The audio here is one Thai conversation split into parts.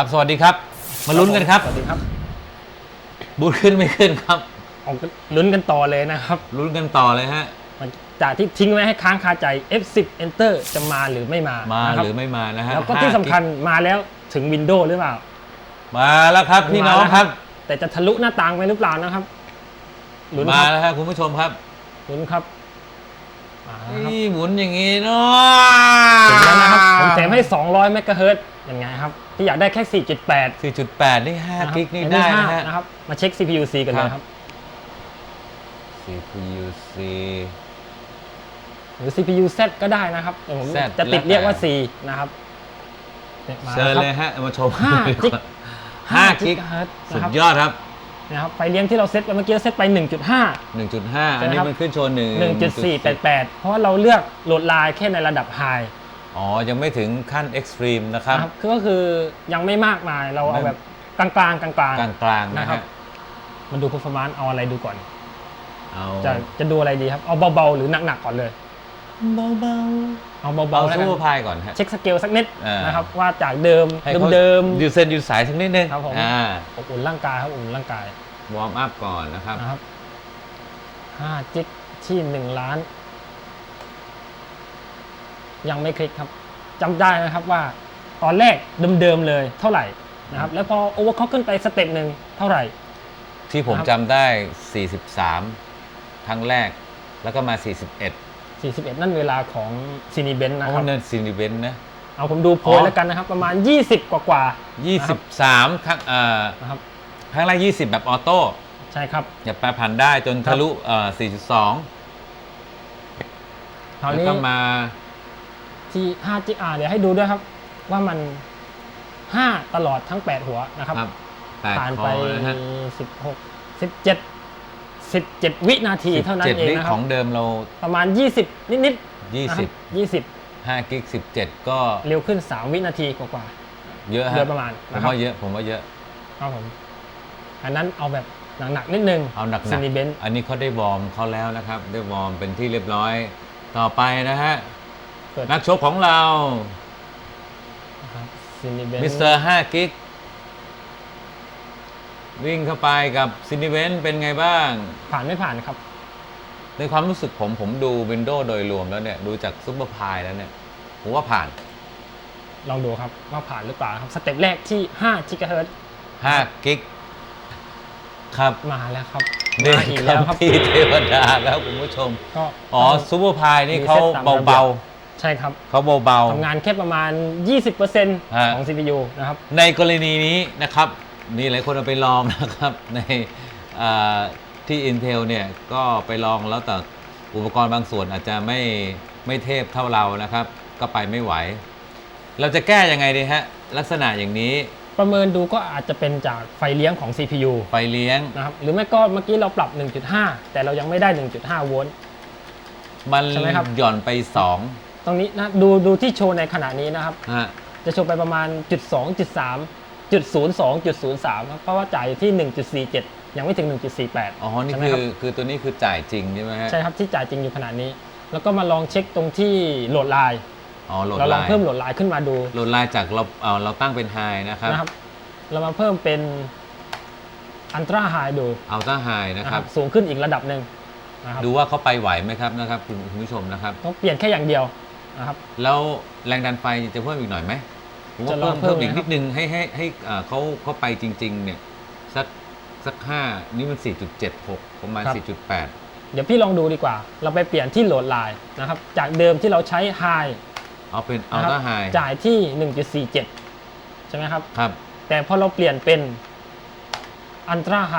ครับ สวัสดีครับ มาลุ้นกันครับ สวัสดีครับบูทขึ้นไม่ขึ้นครับออกลุ้นกันต่อเลยนะครับลุ้นกันต่อเลยฮะมันจากที่ทิ้งไว้ให้ค้างคาใจ F10 Enter จะมาหรือไม่มามานะคบหรือไม่มานะฮะแล้วก็ห้าที่สำคัญกิกมาแล้วถึง Windows หรือเปล่า มาแล้วครับพี่น้องครับ แต่จะทะลุหน้าต่างไปหรือเปล่านะครับลุ้นคมารับแล้วครับคุณผู้ชมครับ ลุ้นครับมาแล้วครับ นี่หมุนอย่างนี้เนาะถึงแล้วนะครับผมแถมให้ 200เมกะเฮิรตซ์ยังไงครับที่อยากได้แค่ 4.8 4.8 นี่ะค5รับกิกนี่อัได้ห้านะฮะนะครับ มาเช็ค CPU C กันเลยคครัรับบ CPU C หรือ CPU Z ก็ได้นะครับเดี๋ยวผม Z จะติดแล้วแต่เรียกว่า C นะครับเนี่ยมาเชิญแล้วเลยครับฮะเอามาชมห้าดีกิกว่าห้ากิกเฮิรตซ์สุนะดครับยอดครับ นะครับไฟเลี้ยงที่เราเซตไปเมื่อกี้เราเซตไป 1.5 1.5 อันนี้ใช่ไหมครับมันขึ้นโชว์1 1.488 เพราะว่าเราเลือกโหลดไลน์แค่ในระดับไฮอ๋อ ยังไม่ถึงขั้น Extreme นะครับนะครับ ก็คือยังไม่มากมายเราเอาแบบกลางๆกลางๆกลางๆนะนะครัฮะบมันดู performance เอาอะไรดูก่อนเอาจะจะดูอะไรดีครับ เอาเบาๆ หรือหนักๆก่อนเลย เบาเอาๆเบาเบาๆแล้วซูกันเปอร์พายก่อนฮะเช็คสเกลสักนิดอ่านนะครับว่าจากเดิมให้เขาเดิมยืดเส้นยืดสายสักนิดนึงครับผมอ่าๆอบอุ่นร่างกายครับอบอุ่นร่างกายวอร์มอัพก่อนนะครับนะครับ5จิกที่1ล้าน ยังไม่คลิกครับจำได้นะครับว่าตอนแรกเดิมๆเลยเท่าไหร่นะครับ แล้วพอโอเวอร์ค k ขึ้นไปสเต็ปหนึ่งเท่าไหร่ ที่ผมครับจำได้ 43 ครั้งแรกแล้วก็มา 41 41 นั่นเวลาของซีนีเบนนะโอ้ครับนั่นซีนิเวนนะเอาผมดูโพยอ๋อแล้วกันนะครับ ประมาณ 20 กว่ากว่าๆ23ครั้งเอ่อนะครับครั้งแรก20 แบบออโต้ใช่ครับอย่าแปรผันได้จนครัทะบลุเอ่อ4.2คราวแล้วนี้ก็มาที่ 5 g r เดี๋ยวให้ดูด้วยครับ ว่ามัน 5 ตลอดทั้ง 8 หัวนะครับครับแปดผ่านคไปอนะฮะ16 17 17 วินาทีเท่านั้น17เองนี่นะคขรัอบงเดิมเราประมาณ 20 นิดๆนะครับ20 20 5กิก17 ก็เร็วขึ้น 3 วินาทีกว่าเยอะๆฮะโดยประมาณผมนะครับว่าเยอะผมว่าเยอะครับผมอันนั้นเอาแบบหนักๆนิดนึงเอาหนักซีนีเบนๆอันนี้เขาได้วอร์มเขาแล้วนะครับ ได้วอร์มเป็นที่เรียบร้อยต่อไปนะฮะเปิดนักชกของเราซีนีเบนมิสเตอร์5กิก วิ่งเข้าไปกับซินิเวนเป็นไงบ้าง ผ่านไม่ผ่านครับ ในความรู้สึกผมผมดูวินโดว์โดยรวมแล้วเนี่ย ดูจากซุปเปอร์พายแล้วเนี่ย ผมว่าผ่าน ลองดูครับว่าผ่านหรือเปล่าครับ สเต็ปแรกที่5 g h z 5กิกครับมาแล้วครับเด็กมาอีกแล้วครับพี่เทวดาแล้วคุณผู้ชมก็อ๋อซุปเปอร์พายนี่เขารีซ็ตตมระบียบเบาใช่ครับๆเขาเบาทำงานแค่ประมาณ 20%ฮะของ CPU นะครับๆในกรณีนี้นะครับ มีหลายคนเอาไปลองนะครับ ในอ่าที่ Intel เนี่ยก็ไปลองแล้วแต่อุปกรณ์บางส่วนอาจจะไม่ไม่เทพเท่าเรานะครับ ก็ไปไม่ไหว เราจะแก้ยังไงดีฮะ ลักษณะอย่างนี้ประเมินดูก็อาจจะเป็นจากไฟเลี้ยงของ CPU ไฟเลี้ยงนะครับหรือไม่ก็เมื่อกี้เราปรับ 1.5 แต่เรายังไม่ได้ 1.5 โวลต์มันใช่ไหมครับหย่อนไป 2 ตรงนี้นะดูดูที่โชว์ในขณะนี้นะครับฮะจะโชว์ไปประมาณ จุด2จุด3จุด02จุด03ครับเพราะว่าจ่ายอยู่ที่1.47ยังไม่ถึง1.48อ๋อ นี่ใช่ไหมคืครัอบคือตัวนี้คือจ่ายจริงใช่ไหมฮะใช่ครับที่จ่ายจริงอยู่ขนาดนี้ แล้วก็มาลองเช็คตรงที่โหลดไลน์อ๋อโหลดเราลไลองน์เพิ่มโหลดไลน์ขึ้นมาดูโหลดไลน์จากเราเอาเราตั้งเป็นไฮนะครับนะครับ เรามาเพิ่มเป็นอันตราไฮดูอัลต้าไฮนะนะคครัรับบสูงขึ้นอีกระดับหนึ่งนะครับดูว่าเขาไปไหวไหมครับนะครับคุณคุณผู้ชมนะครับต้องเปลี่ยนแค่อย่างเดียวนะครับแล้วแรงดันไฟจะเพิ่มอีกหน่อยไหม ผมว่าจะลอเพิ่งมเพิ่เพิ่มมอีกนะครับนิดนึงให้ให้ให้อ่าเขาเขาไปจริง ๆ เนี่ยสักสักห้านี่มัน 4.76 ประมาณครับ4.8 เดี๋ยวพี่ลองดูดีกว่า เราไปเปลี่ยนที่โหลดไลน์นะครับ จากเดิมที่เราใช้ไฮเอาเป็นอัลนะครัต้าไฮจ่ายที่ 1.47 ใช่ไหมครับครับ แต่พอเราเปลี่ยนเป็นอันตราไฮ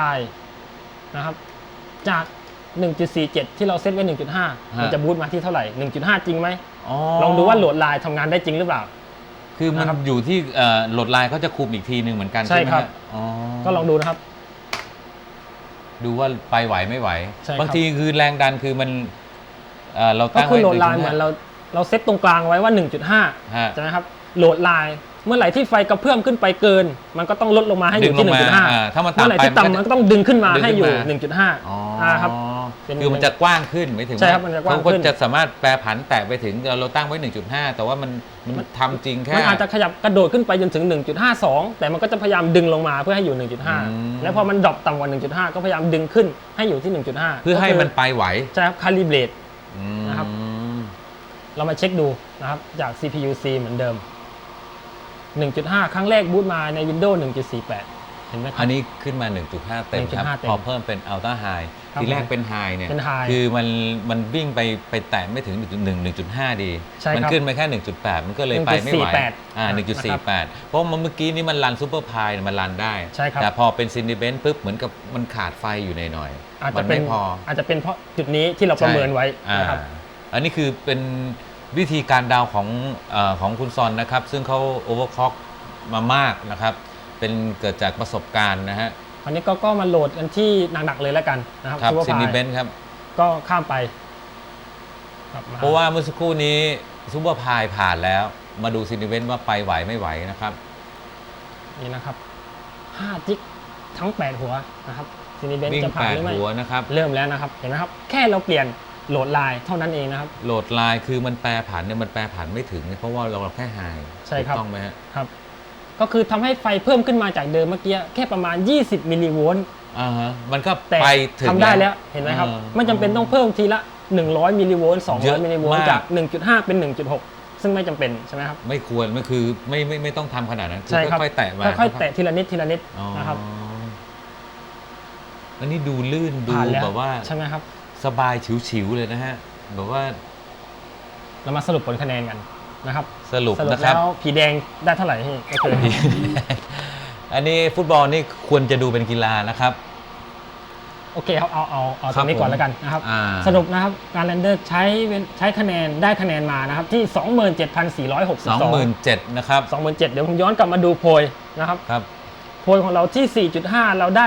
นะครับ จาก 1.47 ที่เราเซตไว้ 1.5 มันจะบูตมาที่เท่าไหร่ 1.5 จริงไหมอ๋อลองดูว่าโหลดไลน์ทำงานได้จริงหรือเปล่า คือมันนะครับอยู่ที่เอ่อโหลดไลน์เขาจะคุมอีกทีหนึ่งเหมือนกันใช่ใช่ไหมครับ ฮะอ๋อก็ลองดูนะครับ ดูว่าไปไหวไม่ไหว ใช่ครับ บางทีคือแรงดันคือมันเอ่อเราก็ตั้งคือไว้โหลดไลน์1.5เหมือนเราเราเซตตรงกลางไว้ว่าฮะ1.5ใช่ไหมครับโหลดไลน์เมื่อไหร่ที่ไฟกระเพื่อมขึ้นไปเกิน มันก็ต้องลดลงมาให้อยู่ที่ดึงลงมาอ่า1.5ถ้ามันเมื่อไหร่ที่ต่ำไปมันก็ต่ำมันก็ต้องดึงขึ้นมาดึงขึ้นให้อยู่มา1.5อ๋ออ่าครับ เป็นคือมันจะกว้างขึ้นไม่ถึงใช่ครับมันจะกว้างเขาก็ขึ้นจะสามารถแปรผันแตะไปถึงเราตั้งไว้ 1.5 แต่ว่ามันมันทำจริงแค่มันอาจจะขยับกระโดดขึ้นไปจนถึง 1.52 แต่มันก็จะพยายามดึงลงมาเพื่อให้อยู่ม1.5 แล้วพอมันดรอปต่ำกว่า 1.5 ก็พยายามดึงขึ้นให้อยู่ที่ 1.5 เพื่อให้มันไปไหวใช่ครับคาลิเบรตอืมนะครับเรามาเช็คดูนะครับจาก CPU-C เหมือนเดิม 1.5 ครั้งแรกบูตมาใน Windows 1.48 เห็นไหมครัอับนนี้ขึ้นมา 1.5 เต็มครับ 1.5เต็มพอเพิ่มเป็น Ultra High ครับทีแรกผมเป็น High เนี่ยเป็น High คือมันมันวิ่งไปไปแตะไม่ถึง 1 1.5ดี ใช่มัครับขึ้นไปแค่ 1.8 มันก็เลยไปไม่ไหว1.48อ่านะครับ1.48 เพราะมันเมื่อกี้นี้มันรันซูเปอร์พายมันรันได้ ใช่ครับ แต่พอเป็นซินดิเบนปุ๊บเหมือนกับมันขาดไฟอยู่หน่อยๆอาจมัจะนเป็นไม่พออาจจะเป็นเพราะจุดนี้ที่เราประเมินไว้อ่านะครับ อันนี้คือเป็นวิธีการเดาวของเออของคุณซอนนะครับ ซึ่งเขาโอเวอร์คล็อกมามากนะครับ เป็นเกิดจากประสบการณ์นะฮะคราวนี้ก็ก็มาโหลดกันที่หนักๆเลยแล้วกันนะครับครับ Superpie ซินดิเบนครับ ก็ข้ามไปครับมเพราะว่าเมื่อสักครู่นี้ซูเปอร์พายผ่านแล้ว มาดูซินดิเบนว่าไปไหวไม่ไหวนะครับ นี่นะครับ5จิกทั้ง 8 หัวนะครับซีนิเบนวิ่งจะผ่านหรือ8ไม่หัวนะครับเริ่มแล้วนะครับเห็นไหมครับ แค่เราเปลี่ยนโหลดไลน์เท่านั้นเองนะครับ โหลดไลน์คือมันแปรผันเนี่ยมันแปรผันไม่ถึง เพราะว่าเราแค่ไฮใช่ครับต้องไหมฮะครับ ก็คือทำให้ไฟเพิ่มขึ้นมาจากเดิมเมื่อกี้แค่ประมาณ 20มิลลิโวลต์อ่าฮะมันก็แต่ไปถึงทำได้แล้วเห็นไหมครับอ่าไม่จำเป็นต้องเพิ่มทีละ 100มิลลิโวลต์เยอะ200มิลลิโวลต์มากจาก 1.5 เป็น 1.6 ซึ่งไม่จำเป็นใช่ไหมครับไม่ควรไม่คือไม่ไม่ไม่ต้องทำขนาดนั้นคือใช่ครับค่อยๆแตะมาค่อยๆแตะทีละนิดทีละนิดอ๋อนะครับอันนี้ดูลื่นดูผ่านแล้วแบบว่าใช่ไหมครับ สบายฉิวๆเลยนะฮะแบบว่าเรามาสรุปผลคะแนนกันนะครับ สรุปสรุปนะครับ แล้วผีแดงได้เท่าไหร่พี่ก็คืออันนี้ฟุตบอลนี่ควรจะดูเป็นกีฬานะครับ โอเคครับเอาเอาเอาคตรัรบงนี้ก่อนผมแล้วกันนะครับอ่า สรุปนะครับการแลนเดอร์ใช้เป็นใช้คะแนนได้คะแนนมานะครับที่ 27,462 27,000นะครับ27,000เดี๋ยวผมย้อนกลับมาดูโพยนะครับ ครับโพยของเราที่ 4.5 เราได้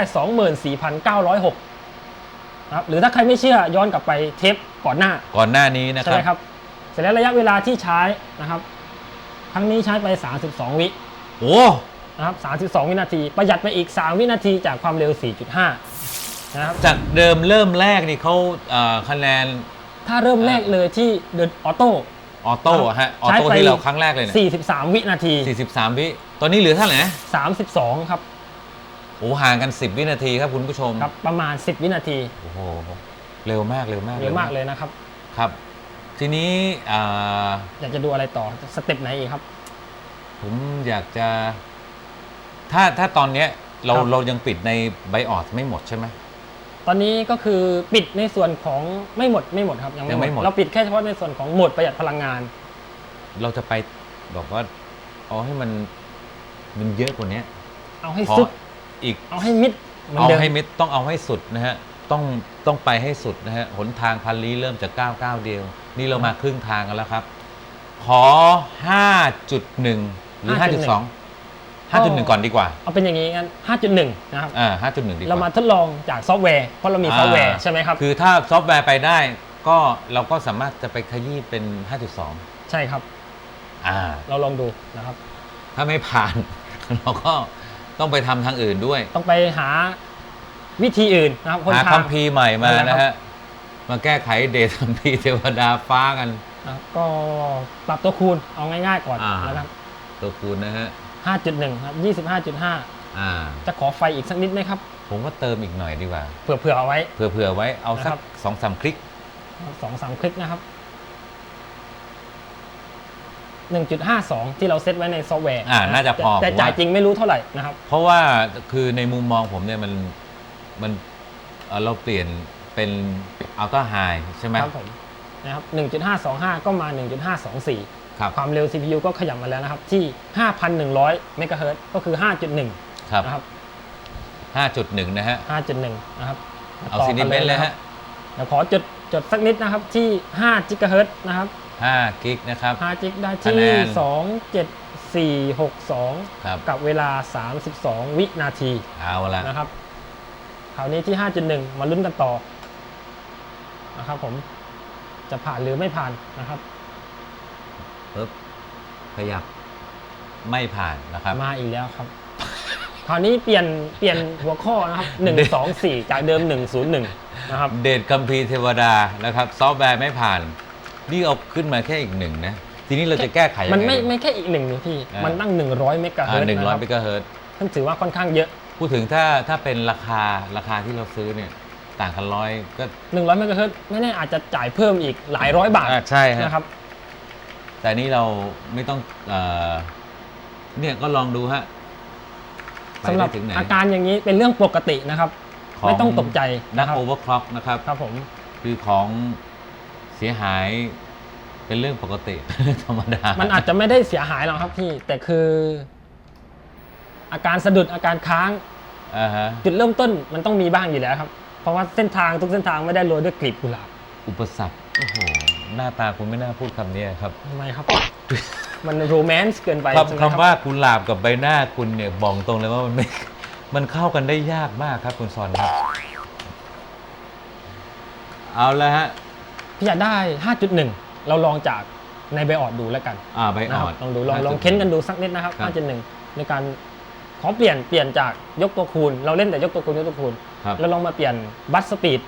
24,906นะครับหรือถ้าใครไม่เชื่อย้อนกลับไปเทปก่อนหน้าก่อนหน้านี้นะคใช่รัไหบ มครับ เสร็จแล้วระยะเวลาที่ใช้นะครับ ครั้งนี้ใช้ไป 32 วิโอ้นะครับ32 วินาที ประหยัดไปอีก 3 วินาทีจากความเร็ว 4.5 นะครับ จากเดิมเริ่มแรกนี่เขาเอ่อคะแนน ถ้าเริ่มแรกเลยที่เดินออโต้ ออโต้อะฮะ ออใช้โต้ไป ที่เราครั้งแรกเลยเนี่ย43 วินาที 43 วิตอนนี้เหลือเท่าไหร่นะ32 ครับ โอ้ห่างกัน 10 วินาทีครับคุณผู้ชม ครับ ประมาณ 10 วินาทีโอ้โห เร็วมาก เร็วมากเยอะมากเลยนะครับ ครับ ทีนี้อ่าอยากจะดูอะไรต่อสเต็ปไหนอีกครับ ผมอยากจะ ถ้าถ้าตอนเนี้ยเราครับเรายังปิดในไบออสไม่หมดใช่ไหมตอนนี้ก็คือปิดในส่วนของไม่หมดไม่หมดครับยังยังไม่ไม่หหมมดดเราปิดแค่เฉพาะในส่วนของโหมดประหยัดพลังงาน เราจะไปบอกว่าเอาให้มันมันเยอะกว่านี้เอาให้เพราะสุดอีกเอาให้มิดเหมือนเอาเดิมให้มิดต้องเอาให้สุดนะฮะต้องต้องไปให้สุดนะฮะหนทางพันลี้เริ่มจากก้าวก้าวเดียว นี่เรามาครึ่งทางกันแล้วครับ ขอ 5.1 หรือ 5.2 5.1 ก่อนดีกว่า เอาเป็นอย่างนี้งั้น 5.1 นะครับ อ่า 5.1 ดีกเราว่ามาทดลองจากซอฟต์แวร์ เพราะเรามีซอฟต์แวร์อ่า ใช่ไหมครับ คือถ้าซอฟต์แวร์ไปได้ ก็เราก็สามารถจะไปขยี้เป็น 5.2 ใช่ครับ อ่า เราลองดูนะครับ ถ้าไม่ผ่าน เราก็ต้องไปทำทางอื่นด้วย ต้องไปหาวิธีอื่นนะครับคนหาทาคังมภีร์ใหม่มานั่นแหละนะครัฮะ บ มาแก้ไขเดชคัมภีร์เทวดาฟ้ากันนะครับก็ปรับตัวคูณเอาง่ายๆก่อนอ่า นะครับตัวคูณนะฮะ 5.1ครับ25.5 อ่า จะขอไฟอีกสักนิดไหมครับ ผมว่าเติมอีกหน่อยดีกว่า เผื่อๆเอาไว้ เผื่อๆไว้เอาสันะคกรับ สองสามคลิก สองสามคลิกนะครับ 1.52 ที่เราเซตไว้ในซอฟต์แวร์อ่าน่าจะพอแต่ผมว่า จ่ายจริงไม่รู้เท่าไหร่นะครับ เพราะว่าคือในมุมมองผมเนี่ยมันมันเอ่อเราเปลี่ยน เป็นอัลต้าไฮใช่ไหมครับผมนะครับ1.525 ก็มา 1.524 ครับ ความเร็ว CPU ก็ขยับมาแล้วนะครับ ที่ 5,100 เมกะเฮิรตซ์ก็คือ 5.1 ครับ นะครับห้าจุดหนึ่งนะฮะ 5.1 นะครับเอาต่ซินิเบนเลยะครัฮะบเดี๋ยวขอจดจดสักนิดนะครับที่5กิกะเฮิรตซ์นะครับห้ากิกนะครับ5กิกได้คะที่ แนน 27462 ครับ กับเวลา 32 วินาทีเอาละนะครับคราวนี้ที่ 5.1 มาลุ้นกันต่อ นะครับ ผมจะผ่านหรือไม่ผ่านนะครับปึ๊บขยับไม่ผ่านนะครับมาอีกแล้วครับ คราวนี้เปลี่ยนเปลี่ยนหัวข้อนะครับ1 2 4จากเดิม101นะครับ เดชคัมภีร์เทวดานะครับ ซอฟต์แวร์ไม่ผ่าน นี่เอาขึ้นมาแค่อีกหนึ่งนะทีนี้เราจะแก้ไขยังไงมันไม่ไม่แค่อีกหนึ่งนี่พี่อ่ามัมันตั้ง 100เมกะเฮิรตซ์หนึ่งนะร้คอยรับเมกะเฮิรตซ์ท่านถือว่าค่อนข้างเยอะ พูดถึงถ้าถ้าเป็นราคาราคาที่เราซื้อเนี่ย ต่างกันร้อยก็100เมกะเฮิรตซ์ไม่แน่อาจจะจ่ายเพิ่มอีกหลายร้อยบาทอ่าใช่ฮะนะครับ แต่นี่เราไม่ต้องเอ่อเนี่ยก็ลองดูฮะไปสำหรับได้ถึงไหนอาการอย่างนี้เป็นเรื่องปกตินะครับของไม่ต้องตกใจนักนะครับโอเวอร์คล็อกนะครับ ครับผม คือของเสียหายเป็นเรื่องปกติ ธรรมดามันอาจจะไม่ได้เสียหายหรอกครับพี่ แต่คือ อาการสะดุดอาการค้าง อ่าฮะ จุดเริ่มต้นมันต้องมีบ้างอยู่แล้วครับ เพราะว่าเส้นทางทุกเส้นทางไม่ได้โรยด้วยกลีบกุหลาบอุปสรรคโอ้โหหน้าตาคุณไม่น่าพูดคำนี้ครับ ทำไมครับ มันโรแมนต์เกินไปคำใช่ไหมครับ คำว่ากุหลาบกับใบหน้าคุณเนี่ยบอกตรงเลยว่ามันไม่ มันเข้ากันได้ยากมากครับคุณซอนครับ เอาละฮะ พี่อยากได้ 5.1 เราลองจากในไบออดดูแล้วกันอ่าใบนะอ่คอรับนลองดูลองลองเค้นกันดูสักนิดนะครับ ครับ 5.1 ในการ ขอเปลี่ยนเปลี่ยนจากยกตัวคูณ เราเล่นแต่ยกตัวคูณยกตัวคูณครับแล้วลองมาเปลี่ยนบัตสปีด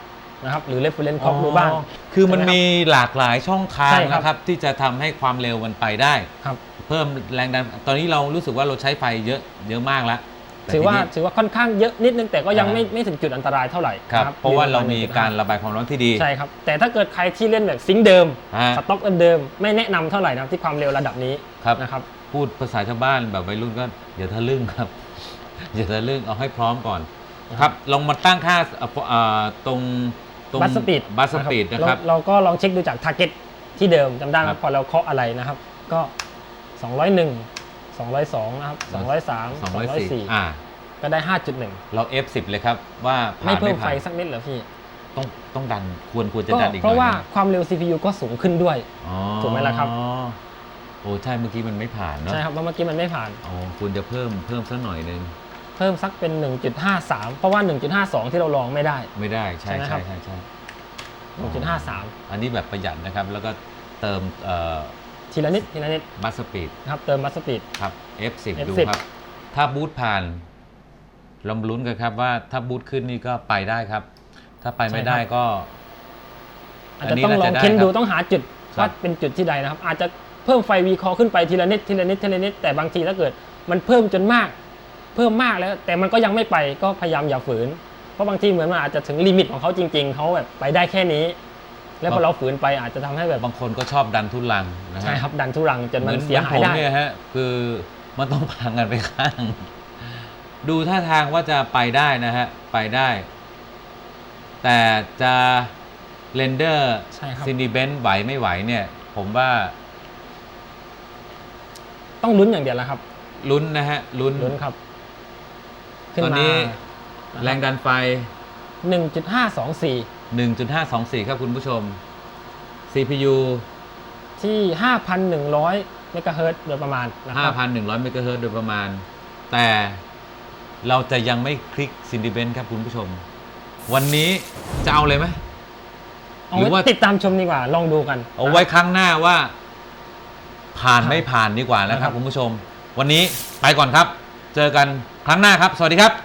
นะครับหรือเรฟเฟรนซ์คล็อกดูบ้างอ๋อคือมันใช่ไหมครับมีหลากหลายช่องทางใช่ครับ นะครับ ที่จะทำให้ความเร็วมันไปได้ ครับ เพิ่มแรงดัน ตอนนี้เรารู้สึกว่าเราใช้ไฟเยอะเยอะมากแล้วแต่ถือว่าทีนี้ ถือว่าค่อนข้างเยอะนิดนึงแต่ก็ยังอ่า ไม่ไม่ถึงจุดอันตรายเท่าไหร่ครับนเพราะว่าเรามีอยู่ปะณการ1.5ระบายความร้อนที่ดี ใช่ครับ แต่ถ้าเกิดใครที่เล่นแบบซิงค์เดิมฮะสต็อกเดิมๆไม่แนะนำเท่าไหร่นะครับที่ความเร็วระดับนี้ครับ นะครับ พูดภาษาชาวบ้านแบบวัยรุ่นก็อย่าทะลึ่งครับอย่าทะลึ่งเอาให้พร้อมก่อน ครับ ลองมาตั้งค่าเอ่อเอ่อตรงตรงบัสสปีดบัสสปีดนะครับ เราก็ลองเช็คดูจากทาร์เก็ตที่เดิมจำได้ไหมครับพอเราเคาะอะไรนะครับ ก็ 201 202 นะครับ 203 204 204อ่าก็ได้ 5.1 เรา F10 เลยครับว่าผ่าไม่นเพิ่ไม่มไฟผ่านสักนิดเหรอพี่ ต้องต้องดันควรควรจะก็ดันอีกหเพน่อยราะว่านะความเร็ว CPU ก็สูงขึ้นด้วยอ๋อถูกไหมล่ะครับโอ้ใช่เมื่อกี้มันไม่ผ่านเนาะใช่ครับเพราะเมื่อกี้มันไม่ผ่านอ๋อคุณจะเพิ่มเพิ่มสักหน่อยนึงเพิ่มสักเป็น 1.53 เพราะว่า 1.52 ที่เราลองไม่ได้ ไม่ได้ใช่ใช่ไหมครัใช่บใช่ใช่1.53 อันนี้แบบประหยัดนะครับ แล้วก็เติมเอ่อทีละนิดทีละนิดบัสสปีดนะครับเติมบัสสปีดครับ F10 F10 ดูครับ ถ้าบูทผ่านลองลุ้นกันครับว่าถ้าบูทขึ้นนี่ก็ไปได้ครับ ถ้าไปไม่ได้ก็อาจจะต้องลองน่าจะได้เค้นดูครับต้องหาจุดครับว่าเป็นจุดที่ใดนะครับ อาจจะ เพิ่มไฟวีคอขึ้นไปทีละนิดทีละนิดทีละนิดแต่บางทีถ้าเกิดมันเพิ่มจนมาก เพิ่มมากแล้ว แต่มันก็ยังไม่ไปก็พยายามอย่าฝืน เพราะบางทีเหมือนมันอาจจะถึงลิมิตของเขาจริง ๆเขาแบบไปได้แค่นี้ แล้วพอเราฝืนไปอาจจะทำให้แบบบางคนก็ชอบดันทุลังนะฮะใช่ครับดันทุรังจนเหมัมือนนเสียหายผมได้เนี่ยฮะคือมันต้องพังกันไปข้าง ดูท่าทางว่าจะไปได้นะฮะไปได้ แต่จะเรนเดอร์ใช่ครับซินิเบนไหวไม่ไหวเนี่ย ผมว่า ต้องลุ้นอย่างเดียวแล้วครับลุ้นนะฮะลุ้นลุ้นครับขึ้นตอนมานี้นะครับแรงดันไฟ1.524 1.524 ครับคุณผู้ชม CPU ที่5,100เมกะเฮิรตซ์โดยประมาณนะครับ5,100 เมกะเฮิรตซ์โดยประมาณ แต่เราจะยังไม่คลิกซินดิเบนครับคุณผู้ชม วันนี้จะเอาเลยไหม เอาหรือไว้ว่า ติดตามชมดีกว่าลองดูกันเอาไว้ครั้งหน้าว่า ผ่านครับไม่ผ่านดีกว่านะคครัรับบคุณผู้ชม วันนี้ไปก่อนครับ เจอกันครั้งหน้าครับ สวัสดีครับ